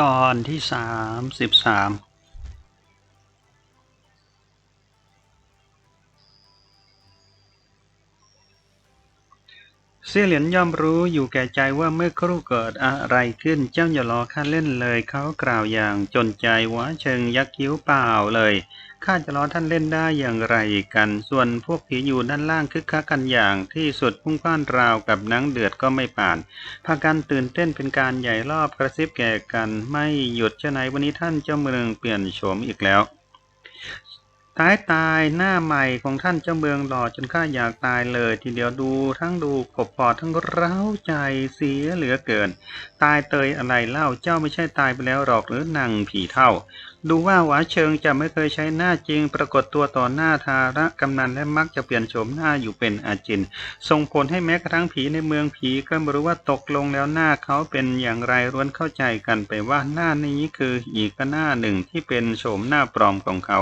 ตอนที่สามสิบสาม เสี่ยเหรียญย่อมรู้อยู่แก่ใจว่าเมื่อครู่เกิดอะไรขึ้นเจ้าอย่ารอข้าเล่นเลยเขากล่าวอย่างจนใจหวาเชิงยักคิ้วเปล่าเลยข้าจะรอท่านเล่นได้อย่างไรกัน ส่วนพวกผีอยู่ด้านล่างคึกคักกันอย่างที่สุดพุ่งพ่านราวกับนังเดือดก็ไม่ป่าน พากันตื่นเต้นเป็นการใหญ่รอบกระซิบแก่กัน ไม่หยุดเช่นไหนวันนี้ท่านเจ้าเมืองเปลี่ยนโฉมอีกแล้ว ตายตายหน้าใหม่ของท่านเจ้าเมืองหล่อจนข้าอยากตายเลยทีเดียวดูทั้งดูกบปอดทั้งเร้าใจเสียเหลือเกิน ตายเตยอะไรเล่าเจ้าไม่ใช่ตายไปแล้วหรอกหรือนางผีเท่า ดูว่าหวาเชิงจะไม่เคยใช้หน้าจริง ปรากฏตัวต่อหน้าทาระกำนันและมักจะเปลี่ยนโฉมหน้าอยู่เป็นอาจินส่งผลให้แม้กระทั่งผีในเมืองผีก็ไม่รู้ว่าตกลงแล้วหน้าเขาเป็นอย่างไรร้วนเข้าใจกันไปว่าหน้านี้คืออีกหน้าหนึ่งที่เป็นโฉมหน้าปลอมของเขา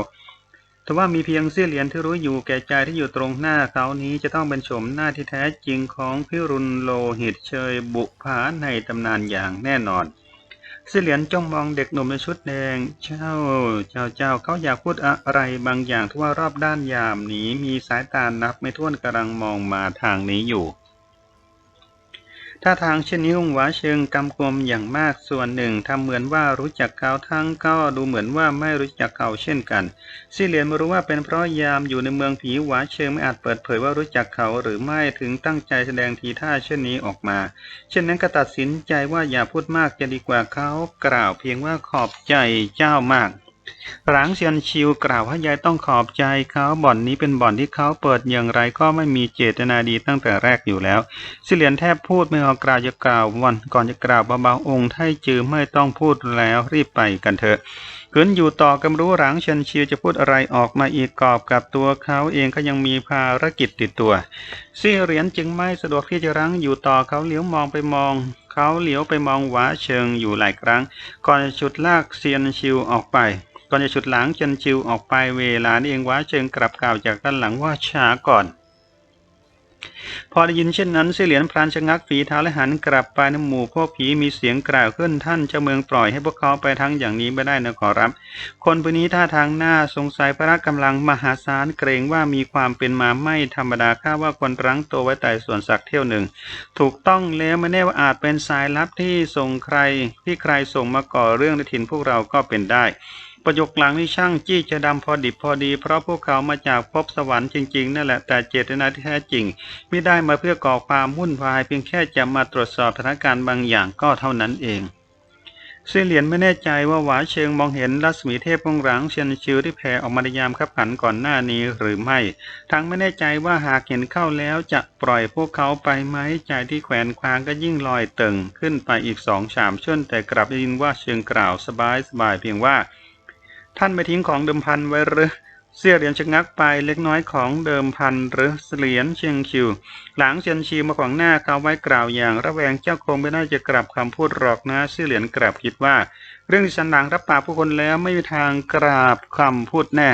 แต่ว่ามีเพียงเสี้ยเหรียญที่รู้อยู่แก่ใจที่อยู่ตรงหน้าเขานี้จะต้องเป็นโฉมหน้าที่แท้จริงของพิรุณโลหิตเชยบุภาในตำนานอย่างแน่นอนเสี้ยเหรียญจ้องมองเด็กหนุ่มในชุดแดง เจ้า เจ้าเจ้าเขาอยากพูดอะไรบางอย่างที่ว่ารอบด้านยามนี้มีสายตานับไม่ถ้วนกำลังมองมาทางนี้อยู่ ถ้าทางเช่นนี้หงหวาเชิงกำกวมอย่างมากส่วนหนึ่งทำเหมือนว่ารู้จักเขาทั้งก็ดูเหมือนว่าไม่รู้จักเขาเช่นกันซี่เหลียนไม่รู้ว่าเป็นเพราะยามอยู่ในเมืองผีหวาเชิงไม่อาจเปิดเผยว่ารู้จักเขาหรือไม่ถึงตั้งใจแสดงทีท่าเช่นนี้ออกมา เช่นนั้นก็ตัดสินใจว่าอย่าพูดมากจะดีกว่าเขากล่าวเพียงว่าขอบใจเจ้ามาก หลังเซียนชิวกล่าวว่ายายต้องขอบใจเขาบ่อนนี้เป็นบ่อนที่เขาเปิดอย่างไรก็ไม่มีเจตนาดีตั้งแต่แรกอยู่แล้วสิเหลียนแทบพูดไม่ออกกล่าวจะกล่าววันก่อนจะกล่าวเบาๆองค์ไทจือไม่ต้องพูดแล้วรีบไปกันเถอะขืนอยู่ต่อกำรู้หลังเซียนชิวจะพูดอะไรออกมาอีกกอบกับตัวเขาเองก็ยังมีภารกิจติดตัวซี่เหรียญจึงไม่สะดวกที่จะรั้งอยู่ต่อเขาเหลียวมองไปมองเขาเหลียวไปมองหวาเชิงอยู่หลายครั้ง ก่อนฉุดลากเซียนชิวออกไป ก่อนจะฉุดหลังเจนชิวออกไปเวลานี้เองว่าเชิงกลับกล่าวจากด้านหลังว่าช้าก่อน พอได้ยินเช่นนั้นเสเหลียนพรานชะงักฝีเท้าและหันกลับไปในหมู่พวกผีมีเสียงกล่าวขึ้นท่านเจ้าเมืองปล่อยให้พวกเขาไปทั้งอย่างนี้ไม่ได้นะขอรับ คนพวกนี้ท่าทางหน้าสงสัยพระกำลังมหาศาลเกรงว่ามีความเป็นมาไม่ธรรมดาข้าว่าคนรั้งตัวไว้แต่ส่วนสักเที่ยวหนึ่ง ถูกต้องแล้วไม่แน่ว่าอาจเป็นสายลับที่ส่งใครที่ใครส่งมาก่อเรื่องในถิ่นพวกเราก็เป็นได้ ประโยคหลังนี่ช่างจี้จะดำพอดิบพอดี เพราะพวกเขามาจากภพสวรรค์จริงๆนั่นแหละแต่เจตนาที่แท้จริง ไม่ได้มาเพื่อก่อความวุ่นวายเพียงแค่จะมาตรวจสอบสถานการณ์บางอย่างก็เท่านั้นเองเซียเหรียญไม่แน่ใจว่าหวาเชิงมองเห็นรัศมีเทพองหลังเชียนชิวที่แผ่ออกมาในยามขับขันก่อนหน้านี้หรือไม่ ทั้งไม่แน่ใจว่าหากเห็นเข้าแล้วจะปล่อยพวกเขาไปไหมใจที่แขวนควางก็ยิ่งลอยตึงขึ้นไปอีกสองสามชั่นแต่กลับได้ยินว่าเชิงกล่าวสบายสบายเพียงว่า ท่านไม่ทิ้งของเดิมพันไว้หรือเสี้ยเหรียญชะงักไปเล็กน้อยของเดิมพันหรือเหรียญเชียงคิว หลังเชียนชีมาขวางหน้าเขาไว้กล่าวอย่าง ระแวงเจ้าคงไม่น่าจะกลับคำพูดหรอกนะเสี้ยเหรียญกลับคิดว่า เรื่องที่ฉันหลังรับปากผู้คนแล้วไม่มีทางกราบคำพูดแน่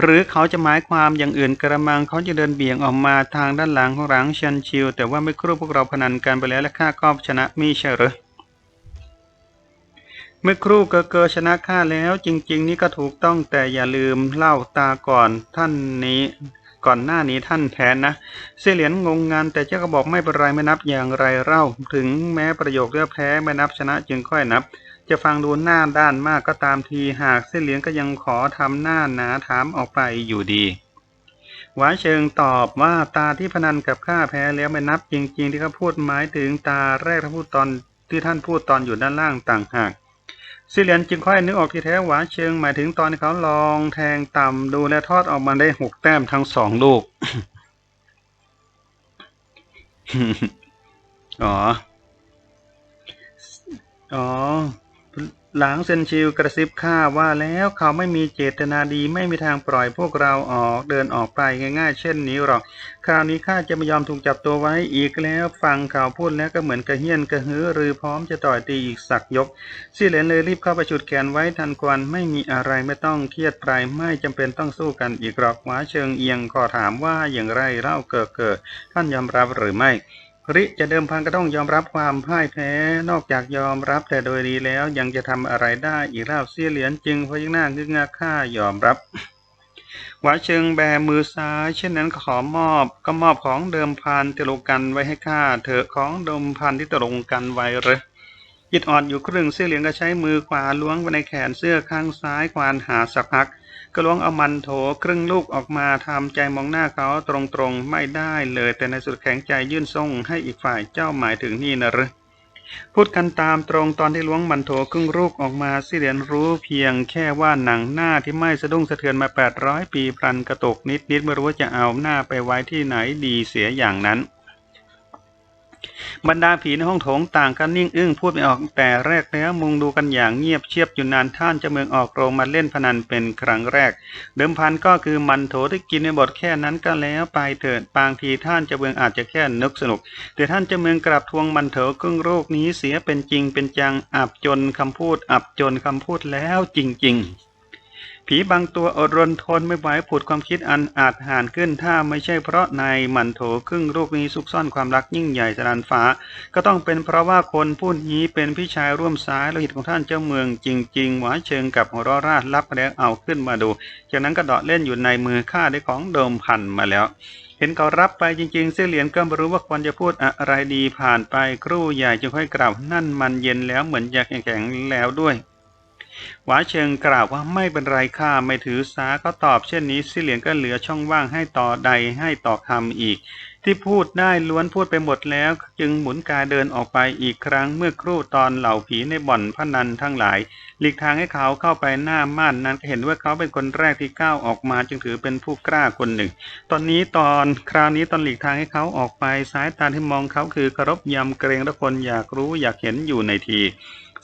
หรือเขาจะหมายความอย่างอื่นกระมังเขาจะเดินเบี่ยงออกมาทางด้านหลังของหลังเชียนชิว แต่ว่าไม่ครู่พวกเราพนันกันไปแล้วและข้าก็ชนะมีใช่หรือ เมื่อครู่เกอเกอชนะข้าแล้ว จริง ๆ นี่ก็ถูกต้องแต่อย่าลืมเล่าตาก่อนท่านนี้ ก่อนหน้านี้ท่านแพ้นะเสี่ยเหรียญงงงานแต่เจ้าก็บอกไม่เป็นไรไม่นับอย่างไรเล่า ถึงแม้ประโยคเรียกแพ้ไม่นับชนะจึงค่อยนับ จะฟังดูหน้าด้านมากก็ตามทีหากเสี่ยเหรียญก็ยังขอทำหน้าหนาถามออกไปอยู่ดีหวาเชิงตอบว่าตาที่พนันกับข้าแพ้แล้วไม่นับจริง ๆ ที่เขาพูดหมายถึงตาแรกที่พูดตอนที่ท่านพูดตอนอยู่ด้านล่างต่างหาก ซิเลียนจึงค่อยนึกออกที่แท้หวาเชิงหมายถึงตอนที่เขาลองแทงต่ำดูและทอดออกมาได้หกแต้มทั้งสองลูก อ๋อ อ๋อ หลังเซนชิวกระซิบข้าว่าแล้วเขาไม่มีเจตนาดีไม่มีทางปล่อยพวกเราออกเดินออกไปง่าย ๆ เช่นนี้หรอก คราวนี้ข้าจะไม่ยอมถูกจับตัวไว้อีกแล้วฟังข่าวพูดแล้วก็เหมือนกระเฮี้ยนกระหือรือพร้อมจะต่อยตีอีกสักยกซี่เหลนเลยรีบเข้าไปฉุดแขนไว้ทันควันไม่มีอะไรไม่ต้องเครียดไปไม่จำเป็นต้องสู้กันอีกหรอกหวาเชิงเอียงขอถามว่าอย่างไรเล่าเกิดเกิดท่านยอมรับหรือไม่ ริจะเดิมพันก็ต้องยอมรับความพ่ายแพ้ นอกจากยอมรับแต่โดยดีแล้วยังจะทำอะไรได้อีกเล่าเสียเหรียญจึงพยักหน้างึกงักข้ายอมรับหวาเชิงแบมือซ้าย เช่นนั้นขอมอบก็มอบของเดิมพันที่ตกลงกันไว้ให้ข้าเถอะของเดิมพันที่ตกลงกันไว้เหรอจิตอ่อนอยู่ครึ่งเสื้อเหลืองก็ใช้มือขวาล้วงไปในแขนเสื้อข้างซ้ายควานหาสักพัก ก็ล้วงเอามันโถครึ่งลูกออกมาทำใจมองหน้าเขาตรงๆไม่ได้เลยแต่ในสุดแข็งใจยื่นส่งให้อีกฝ่ายเจ้าหมายถึงนี่นะหรือพูดกันตามตรงตอนที่ล้วงมันโถครึ่งลูกออกมาสิเรียนรู้เพียงแค่ว่าหนังหน้าที่ไม่สะดุ้งสะเทือนมา800ปีพลันกระตกนิดๆไม่รู้ว่าจะเอาหน้าไปไว้ที่ไหนดีเสียอย่างนั้น บรรดาผีในห้องโถงต่างกันนิ่งอึ้งพูดไม่ออกแต่แรกแล้วมุงดูกันอย่างเงียบเชียบอยู่นานท่านเจะเมืองออกโรงมาเล่นพนันเป็นครั้งแรก เดิมพันก็คือมันโถที่กินในบทแค่นั้นก็แล้วไปเถิดบางทีท่านเจะเมืองอาจจะแค่นึกสนุก แต่ท่านเจะเมืองกลับทวงมันโถครึ่งโรคนี้เสียเป็นจริงเป็นจังอับจนคำพูดอับจนคำพูดแล้วจริง ๆ ผีบางตัวอดรนทนไม่ไหวผุดความคิดอันอาจหานขึ้น ถ้าไม่ใช่เพราะในมันโถครึ่งลูกนี้ซุกซ่อนความรักยิ่งใหญ่สรานฟ้า ก็ต้องเป็นเพราะว่าคนผู้นี้เป็นพี่ชายร่วมสายโลหิตของท่านเจ้าเมืองจริงๆหวาเชิงกับหัวรอราดรับแล้วเอาขึ้นมาดู จากนั้นก็เดาะเล่นอยู่ในมือข้าได้ของเดิมพันมาแล้วเห็นเขารับไปจริงๆเสื้อเหรียญก็ไม่รู้ว่าควรจะพูดอะไรดีผ่านไปครู่ใหญ่จึงค่อยกล่าวนั่นมันเย็นแล้วเหมือนจะแข็งแล้วด้วย หวาเชิงกล่าวว่าไม่เป็นไรข้าไม่ถือสาก็ตอบเช่นนี้สิเหลียงก็เหลือช่องว่างให้ต่อใดให้ต่อคำอีก ที่พูดได้ล้วนพูดไปหมดแล้ว จึงหมุนกายเดินออกไปอีกครั้งเมื่อครู่ตอนเหล่าผีในบ่อนพนันทั้งหลายหลีกทางให้เขาเข้าไปหน้าม่านนั้นก็เห็นว่าเขาเป็นคนแรกที่ก้าวออกมาจึงถือเป็นผู้กล้าคนหนึ่ง ตอนนี้ตอนคราวนี้ตอนหลีกทางให้เขาออกไปสายตาที่มองเขาคือเคารพยำเกรงและคนอยากรู้อยากเห็นอยู่ในที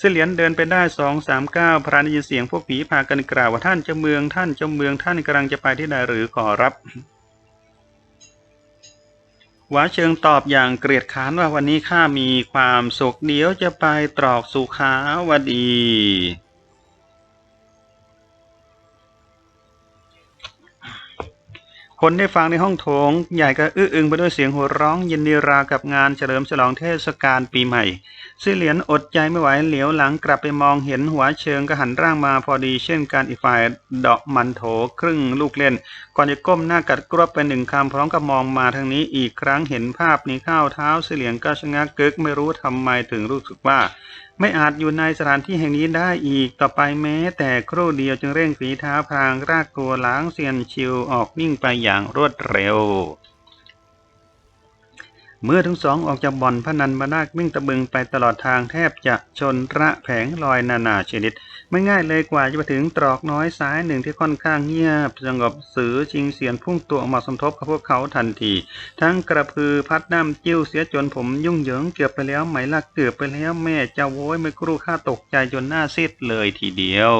เสลียนเดินไปได้สองสามก้าวพรานได้ยินเสียงพวกผีพากันกล่าวว่าท่านเจ้าเมืองท่านเจ้าเมืองท่านกำลังจะไปที่ใดหรือขอรับหวาเชิงตอบอย่างเกลียดค้านว่าวันนี้ข้ามีความสุขเดี๋ยวจะไปตรอกสุขาวดี คนได้ฟังในห้องโถง ใหญ่ก็อื้ออึงไปด้วยเสียงหัวเราะยินดีรากับงานเฉลิมฉลองเทศกาลปีใหม่ซื่อเหรียญอดใจไม่ไหวเหลียวหลังกลับไปมองเห็นหัวเชิงก็หันร่างมาพอดีเช่นการอีกฝ่ายดาะมันโถครึ่งลูกเล่น ก่อนจะก้มหน้ากัดกรวบไปหนึ่งคำพร้อมกับมองมาทางนี้อีกครั้งเห็นภาพนี้เข้าเท้าซื่อเหรียญก็ชะงักกึกไม่รู้ทำไมถึงรู้สึกว่า ไม่อาจอยู่ในสถานที่แห่งนี้ได้อีกต่อไปแม้ แต่ครู่เดียวจึงเร่งฝีเท้าพรางรากตัวล้างเซียนชิวออกวิ่งไปอย่างรวดเร็ว เมื่อทั้งสองออกจากบ่อนพนันมานาควิ่งตะบึงไปตลอดทางแทบจะชนระแผงลอยนานาชนิด ไม่ง่ายเลยกว่าจะไปถึงตรอกน้อยซ้ายหนึ่งที่ค่อนข้างเงียบสงบสือชิงเสียนพุ่งตัวออกมาสมทบกับพวกเขาทันที ทั้งกระพือพัดน้ำจิ้วเสียจนผมยุ่งเหยิงเกือบไปแล้วไหมลักเกือบไปแล้วแม่เจ้าโว้ยไม่ครู่ข้าตกใจจนหน้าซีดเลยทีเดียว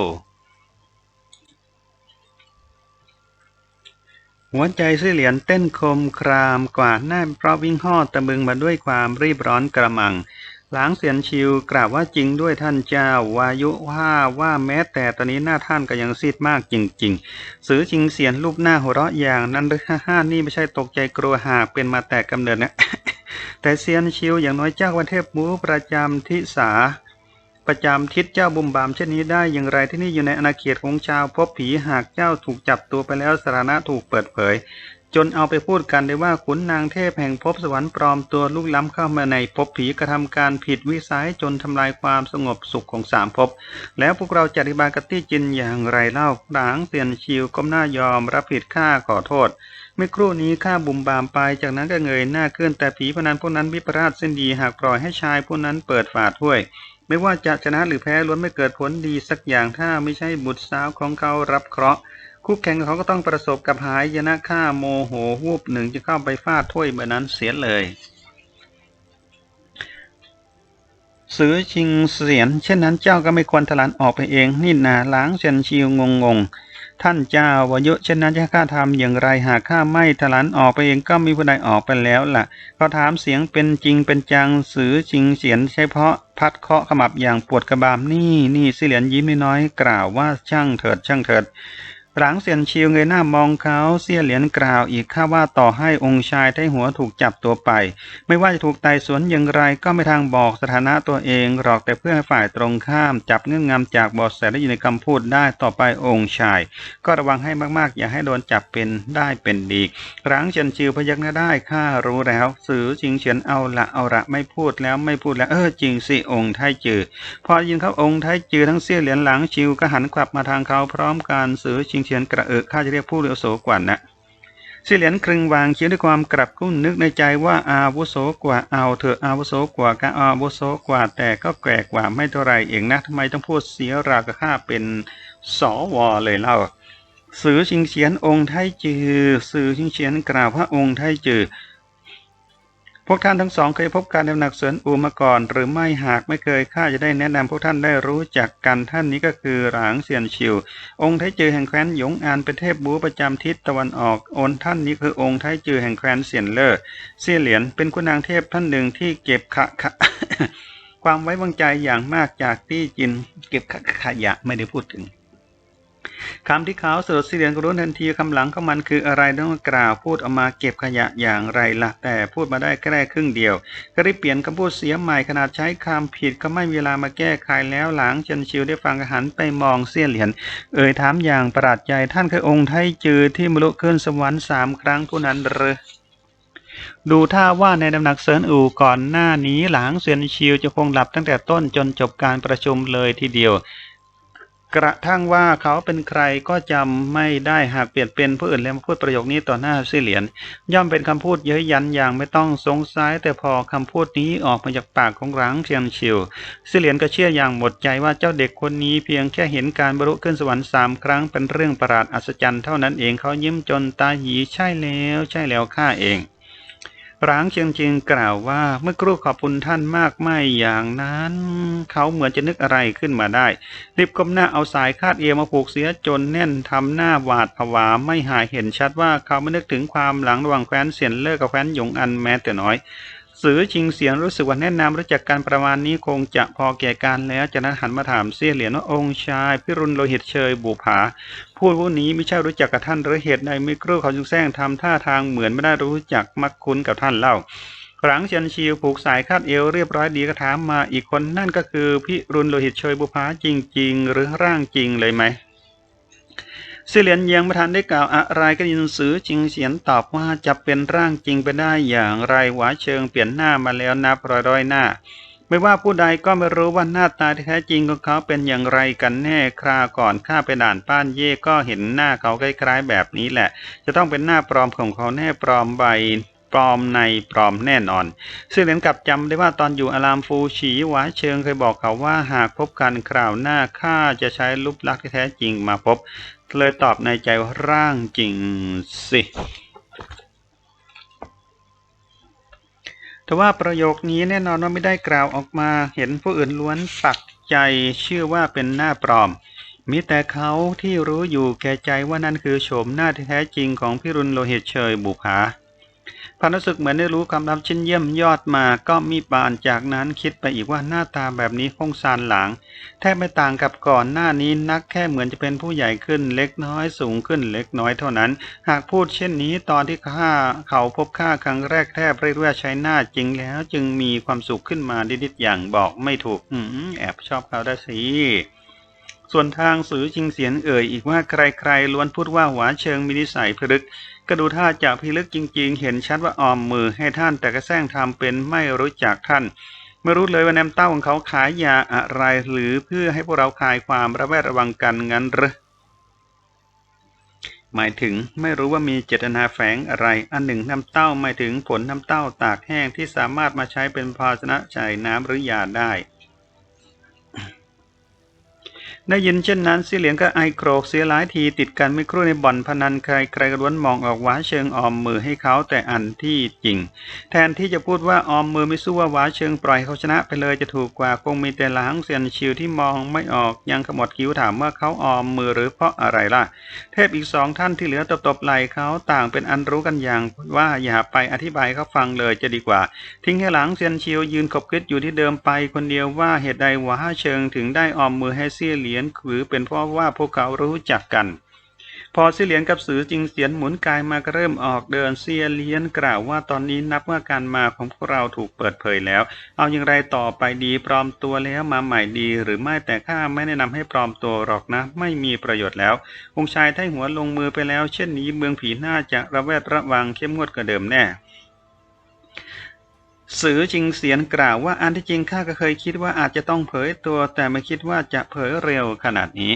หัวใจสิเหรียญเต้นคมครามกว่าหน้าเพราะวิ่งห่อตะบึงมาด้วยความรีบร้อนกระมัง หลางเสียนชิวกล่าวว่าจริงด้วยท่านเจ้าวายุว่าว่าแม้แต่ตอนนี้หน้าท่านก็ยังซีดมากจริงๆ สือชิงเสียนรูปหน้าหัวเราะอย่างนั้นหรือฮ่าฮ่านี่ไม่ใช่ตกใจกลัวหากเป็นมาแต่กำเนิดนะแต่เซียนชิวอย่างน้อยเจ้าวันเทพหมูประจำทิสาประจำทิศเจ้าบุมบามเช่นนี้ได้อย่างไรที่นี่อยู่ในอาณาเขตของชาวพบผีหากเจ้าถูกจับตัวไปแล้วสถานะถูกเปิดเผย จนเอาไปพูดกันได้ว่าขุนนางเทพแห่งภพสวรรค์ปลอมตัวลุกล้ำเข้ามาในภพผีกระทำการผิดวิสัยจนทำลายความสงบสุขของสามภพแล้วพวกเราจะอธิบายกับที่จินอย่างไรเล่าหลางเตียนชิวก้มหน้ายอมรับผิดข้าขอโทษไม่ครู่นี้ข้าบุมบามไป จากนั้นก็เงยหน้าขึ้นแต่ผีพนันพวกนั้นวิปราชเส้นดีหากปล่อยให้ชายพวกนั้นเปิดฝาถ้วย ไม่ว่าจะชนะหรือแพ้ล้วนไม่เกิดผลดีสักอย่างถ้าไม่ใช่บุตรสาวของเขารับเคราะห์ คู่แข่งเขาก็ต้องประสบกับหายยนะฆ่าโมโหวูบหนึ่งจะเข้าไปฟาดถ้วยเมื่อนั้นเสียเลยซื้อชิงเสียน เช่นนั้นเจ้าก็ไม่ควรทลันออกไปเองนี่นาล้างเซนชิวงงงท่านเจ้าวายุเช่นนั้นจะข้าทำอย่างไรหากข้าไม่ทลันออกไปเองก็มีผู้ใดออกไปแล้วล่ะเขาถามเสียงเป็นจริงเป็นจังซื้อชิงเสียนใช่เพราะพัดเคาะขมับอย่างปวดกระบาลนี่นี่สิเหรียญยิ้มน้อยกล่าวว่าช่างเถิดช่างเถิด หลังเซียนชิวเงยหน้ามองเขาเสี้ยเหรียญกล่าวอีกข้าว่าต่อให้องค์ชายไทหัวถูกจับตัวไป ไม่ว่าจะถูกไต่สวนอย่างไรก็ไม่ทางบอกสถานะตัวเองหรอกแต่เพื่อให้ฝ่ายตรงข้าม จับเงื่อนงำจากบอดแสได้ยินในคำพูดได้ต่อไปองค์ชาย ก็ระวังให้มากๆ อย่าให้โดนจับเป็นได้เป็นดีหลังเซียนชิวพยักหน้าได้ข้ารู้แล้ว สื่อจริงเฉียนเอาละเอาละไม่พูดแล้วไม่พูดแล้วเออจริงสิองค์ไทจือพอยินเขาองค์ไทจือทั้งเสี้ยเหรียญหลังชิวก็หันกลับมาทางเขาพร้อมกันสื่อจริงเฉียนกระเอะข้าจะเรียกผู้เรอโสกว่านะเสียเหรียญครึ่งวางเขียนด้วยความกลับกุ้นนึกในใจว่าอาวุโสกว่าเอาเถอะอาวุโสกว่าก็อาวุโสกว่าแต่ก็แก่กว่าไม่เท่าไรเองนะทำไมต้องพูดเสียราวกับข้าเป็นสวเลยเล่าสื่อชิงเฉียนองค์ไทจือสื่อชิงเฉียนกล่าวพระองค์ไทจือ วกท่านทั้งสองเคยพบการในหนักเสวนอูมาก่อน หรือไม่หากไม่เคยข้าจะได้แนะนำพวกท่านได้รู้จักกันท่านนี้ก็คือหลางเซียนชิว องค์ไทจือแห่งแคว้นหยงอานเป็นเทพบูประจำทิศตะวันออกอนท่านนี้คือองค์ไทจือแห่งแคว้นเซียนเลอร์เซียเหลียนเป็นคุณนางเทพท่านหนึ่งที่เก็บขะขะความไว้วางใจอย่างมากจากที่จิน เก็บขะขยะไม่ได้พูดถึง คำที่เขาสรุปสิเรียนก็รู้ทันทีคำหลังของมันคืออะไรต้องกล่าวพูดออกมาเก็บขยะอย่างไรละ่ะ แต่พูดมาได้แค่ครึ่งเดียวก็รีบเปลี่ยนคำพูดเสียใหม่ขนาดใช้คำผิดก็ไม่มีเวลามาแก้ไขแล้วหลังเชนชิวได้ฟังหันไปมองเสี้ยเหรียญเอ่ยถามอย่างประหลาดใจท่านคือองค์ไทจือที่มรุขึ้นสวรรค์สามครั้งผู้นั้นหรือดูท่าว่าในดำหนักเซินอู่ก่อนหน้านี้หลังเซียนชิวจะคงหลับตั้งแต่ต้นจนจบการประชุมเลยทีเดียว กระทั่งว่าเขาเป็นใครก็จำไม่ได้หากเปลี่ยนเป็นผู้อื่นแล้วมาพูดประโยคนี้ต่อหน้าเสี่ยเหรียญย่อมเป็นคำพูดเย้ยยันอย่างไม่ต้องสงสัยแต่พอคำพูดนี้ออกมาจากปากของหลังเซียนชิวเสี่ยเหรียญก็เชื่ออย่างหมดใจว่าเจ้าเด็กคนนี้เพียงแค่เห็นการบรรลุขึ้นสวรรค์สามครั้งเป็นเรื่องประหลาดอัศจรรย์เท่านั้นเองเขายิ้มจนตาหยีใช่แล้ว ใช่แล้วข้าเอง ร้างเชียงจิงกล่าวว่าเมื่อครู่ขอบคุณท่านมากไม่อย่างนั้น เขาเหมือนจะนึกอะไรขึ้นมาได้ รีบก้มหน้าเอาสายคาดเอวมาผูกเสียจนแน่นทำหน้าหวาดผวาไม่หายเห็นชัดว่าเขาไม่นึกถึงความหลังระหว่างแคว้นเสียนเลิกกับแคว้นหยงอันแม้แต่น้อย สือชิงเสียงรู้สึกว่าแนะนำรู้จักการประมาณนี้คงจะพอแก่การแล้วจากนั้นหันมาถามเสี้ยเหรียญว่าองค์ชายพิรุณโลหิตเชยบุผาพูดผู้นี้ไม่ใช่รู้จักกับท่านหรือเหตุใดไม่ครู่เขาจึงแซงทำท่าทางเหมือนไม่ได้รู้จักมักคุ้นกับท่านเล่าหลังเชียนชิวผูกสายคาดเอวเรียบร้อยดีก็ถามมาอีกคนนั่นก็คือพิรุณโลหิตเชยบุพาจริง ๆ หรือร่างจริงเลยไหม เสเหลียนยังไม่ทันได้กล่าวอะไรก็ยินสือจิงเสียนตอบว่าจะเป็นร่างจริงไปได้อย่างไรหวาเชิงเปลี่ยนหน้ามาแล้วนับร้อยร้อยหน้า ไม่ว่าผู้ใดก็ไม่รู้ว่าหน้าตาที่แท้จริงของเขาเป็นอย่างไรกันแน่คราก่อนข้าไปด่านป้านเย่ก็เห็นหน้าเขาคล้ายๆแบบนี้แหละ จะต้องเป็นหน้าปลอมของเขาแน่ปลอมใบปลอมในปลอมแน่นอน ซึ่งเหรียญกลับจำได้ว่าตอนอยู่อารามฟูฉีหวาเชิงเคยบอกเขาว่าหากพบกันคราวหน้าข้าจะใช้รูปลักษณ์ที่แท้จริงมาพบ เลยตอบในใจว่าร่างจริงสิแต่ว่าประโยคนี้แน่นอนว่าไม่ได้กล่าวออกมาเห็นผู้อื่นล้วนปักใจเชื่อว่าเป็นหน้าปลอม มีแต่เขาที่รู้อยู่แก่ใจว่านั่นคือโฉมหน้าที่แท้จริงของพิรุณโลหิตเชยบุภา พันรู้สึกเหมือนได้รู้ความลับชิ้นเยี่ยมยอดมาก็มีบานจากนั้นคิดไปอีกว่าหน้าตาแบบนี้คงซานหลาง แทบไม่ต่างกับก่อนหน้านี้นักแค่เหมือนจะเป็นผู้ใหญ่ขึ้นเล็กน้อยสูงขึ้นเล็กน้อยเท่านั้น หากพูดเช่นนี้ตอนที่ข้าเขาพบข้าครั้งแรกแทบเรียกว่าใช้หน้าจริงแล้วจึงมีความสุขขึ้นมาดิดๆอย่างบอกไม่ถูกอืแอบชอบเขาได้สิ ส่วนทางสื่อจิงเสียนเอ่ยอีกว่าใครๆล้วนพูดว่าหวาเชิงมีนิสัยพลึกก็ดูท่าจากพิลึกจริง ๆ เห็นชัดว่าออมมือให้ท่านแต่ก็แซงทำเป็นไม่รู้จักท่าน ไม่รู้เลยว่าแนมเต้าของเขาขายยาอะไรหรือเพื่อให้พวกเราคลายความระแวดระวังกันงั้นหรือหมายถึงไม่รู้ว่ามีเจตนาแฝงอะไร อันหนึ่งน้ำเต้าหมายถึงผลน้ำเต้าตากแห้งที่สามารถมาใช้เป็นภาชนะใส่น้ำหรือยาได้ ได้ยินเช่นนั้นเสียเหลียงก็ไอโกรกเสียหลายทีติดกันไม่ครู่ในบ่อนพนันใครใครก็ล้วนมองออกหวาเชิงออมมือให้เขาแต่อันที่จริง แทนที่จะพูดว่าออมมือไม่สู้ว่าหวาเชิงปล่อยเขาชนะไปเลยจะถูกกว่าคงมีแต่หลังเซียนชิวที่มองไม่ออกยังขมวดคิ้วถามว่าเขาออมมือหรือเพราะอะไรล่ะ เทพอีกสองท่านที่เหลือตบๆไหลเขาต่างเป็นอันรู้กันอย่างว่าอย่าไปอธิบายเขาฟังเลยจะดีกว่า ทิ้งให้หลังเซียนชิวยืนขบคิดอยู่ที่เดิมไปคนเดียวว่าเหตุใดหวาเชิงถึงได้ออมมือให้เสียเหลียนหรือเป็นเพราะว่าพวกเขารู้จักกัน พอเสียเหลียนกับสือจิงเสียนหมุนกายมาก็เริ่มออกเดินเสียเหลียนกล่าวว่าตอนนี้นับว่าการมาของพวกเราถูกเปิดเผยแล้ว เอาอย่างไรต่อไปดีปลอมตัวแล้วมาใหม่ดี หรือไม่แต่ข้าไม่แนะนำให้ปลอมตัวหรอกนะ ไม่มีประโยชน์แล้ว องค์ชายไทหัวลงมือไปแล้ว เช่นนี้เมืองผีน่าจะระแวดระวังเข้มงวดกว่าเดิมแน่ สือจิงเสียนกล่าวว่าอันที่จริงข้าก็เคยคิดว่าอาจจะต้องเผยตัว แต่ไม่คิดว่าจะเผยเร็วขนาดนี้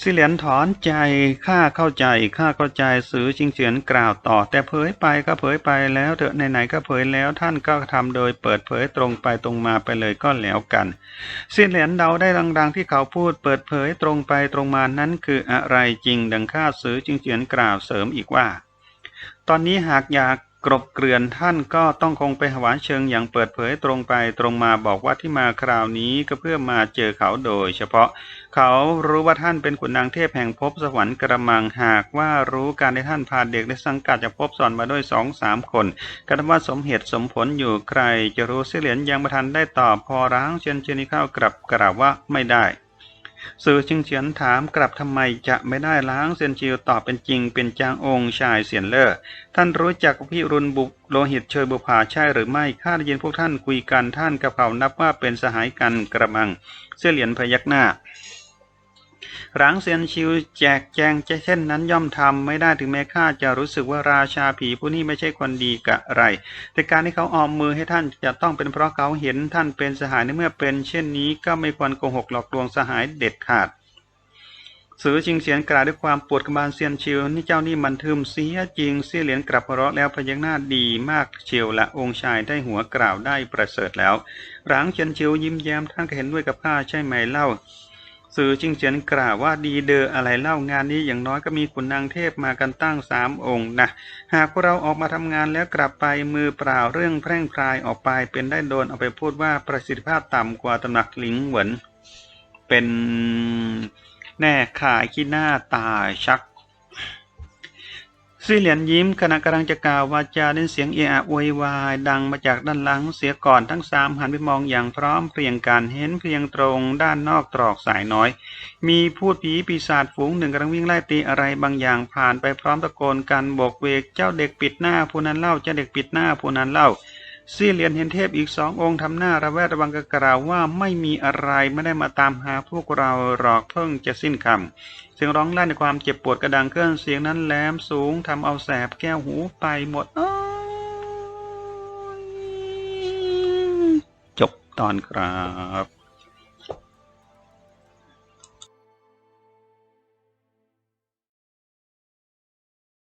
สิเหลียนถอนใจข้าเข้าใจข้าเข้าใจสือจิงเสียนกล่าวต่อ แต่เผยไปก็เผยไปแล้วเถอะไหนๆก็เผยแล้วท่านก็ทำโดยเปิดเผยตรงไปตรงมาไปเลยก็แล้วกันสิเหลียนเดาได้ดังๆที่เขาพูดเปิดเผยตรงไปตรงมานั้นคืออะไรจริงดังข้าสือจิงเสียนกล่าวเสริมอีกว่า ตอนนี้หากอยาก กรบเกลื่อนท่านก็ต้องคงไปหวานเชิงอย่างเปิดเผยตรงไปตรงมาบอกว่าที่มาคราวนี้ก็เพื่อมาเจอเขาโดยเฉพาะ เขารู้ว่าท่านเป็นขุนนางเทพแห่งภพสวรรค์กระมังหากว่ารู้การที่ท่านพาเด็กในสังกัดจากภพสอนมาด้วยสองสามคนกันว่าสมเหตุสมผลอยู่ใคร จะรู้เสียเหรียญยังประทันได้ตอบพอร้างเชนเชนิเข้ากลับกล่าวว่าไม่ได้ สื่อชิงเฉียนถามกลับทำไมจะไม่ได้ล้างเซียนชิวตอบเป็นจริงเป็นจางองค์ชายเสียนเล่อท่านรู้จักพี่รุนบุกโลหิตเชยบุภาใช่หรือไม่ข้าได้ยินพวกท่านคุยกันท่านกับเขานับว่าเป็นสหายกันกระมัง เสื้อเหรียญพยักหน้า ร้างเซียนชิวแจกแจงจะเช่นนั้นย่อมทำไม่ได้ถึงแม้ข้าจะรู้สึกว่าราชาผีผู้นี้ไม่ใช่คนดีกะไร แต่การที่เขาออมมือให้ท่านจะต้องเป็นเพราะเขาเห็นท่านเป็นสหายในเมื่อเป็น เช่นนี้ก็ไม่ควรโกหกหลอกลวงสหายเด็ดขาดสือชิงเสียนกล่าวด้วยความปวดกระบาลเซียนชิวนี่เจ้านี่มันทึมเสียจริงเสียเหรียญกลับหัวเราะแล้วพยักหน้าดีมากเชียวละองค์ชายได้หัวกล่าวได้ประเสริฐแล้วหลังเชียนชิวยิ้มแย้มท่านก็เห็นด้วยกับข้าใช่ไหมเล่า สื่อจิงเฉียนกล่าวว่าดีเดออะไรเล่างานนี้อย่างน้อยก็มีขุนนางเทพมากันตั้งสามองค์นะหากพวกเราออกมาทำงานแล้วกลับไปมือเปล่าเรื่องแพร่งพรายออกไปเป็นได้โดนเอาไปพูดว่าประสิทธิภาพต่ำกว่าตำหนักหลิงเหวินเป็นแน่ขายขี้หน้าตายชัก ซี่เหลียนยิ้มขณะกำลังจะกล่าววาจาเล่นเสียงเอะอะโวยวายดังมาจากด้านหลังเสียก่อนทั้งสามหันไปมองอย่างพร้อมเพรียงกันเห็นเพียงตรงด้านนอกตรอกสายน้อย มีพูดผีปีศาจฝูงหนึ่งกำลังวิ่งไล่ตีอะไรบางอย่างผ่านไปพร้อมตะโกนกันโบกเวกเจ้าเด็กปิดหน้าผู้นั้นเล่าเจ้าเด็กปิดหน้าผู้นั้นเล่า ซี่เหลียนเห็นเทพอีกสององค์ทำหน้าระแวดระวังกกล่าวว่าไม่มีอะไรไม่ได้มาตามหาพวกเราหรอกเพิ่งจะสิ้นคำเสียงร้องลั่นในความเจ็บปวดกระดังเครื่อนเสียงนั้นแหลมสูงทำเอาแสบแก้วหูไปหมดจบตอนครับ